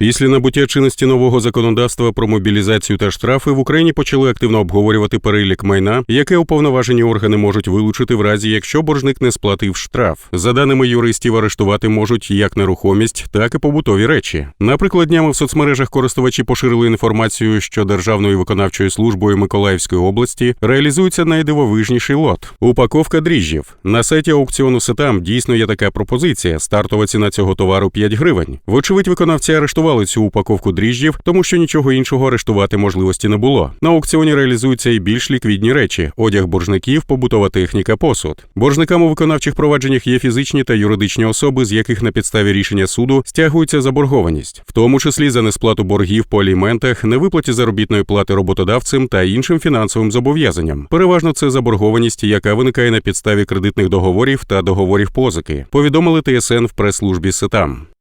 Після набуття чинності нового законодавства про мобілізацію та штрафи в Україні почали активно обговорювати перелік майна, яке уповноважені органи можуть вилучити в разі, якщо боржник не сплатив штраф. За даними юристів, арештувати можуть як нерухомість, так і побутові речі. Наприклад, днями в соцмережах користувачі поширили інформацію, що Державною виконавчою службою Миколаївської області реалізується найдивовижніший лот упаковка дріжджів. На сайті аукціону Сетам дійсно є така пропозиція. Стартова ціна цього товару 5 гривень. Вочевидь, виконавці арештували цю упаковку дріжджів, тому що нічого іншого арештувати можливості не було. На аукціоні реалізуються і більш ліквідні речі: одяг боржників, побутова техніка, посуд. Боржникам у виконавчих провадженнях є фізичні та юридичні особи, з яких на підставі рішення суду стягується заборгованість, в тому числі за несплату боргів по аліментах, невиплаті заробітної плати роботодавцем та іншим фінансовим зобов'язанням. Переважно це заборгованість, яка виникає на підставі кредитних договорів та договорів позики. Повідомили ТСН в прес-службі СЕТАМ.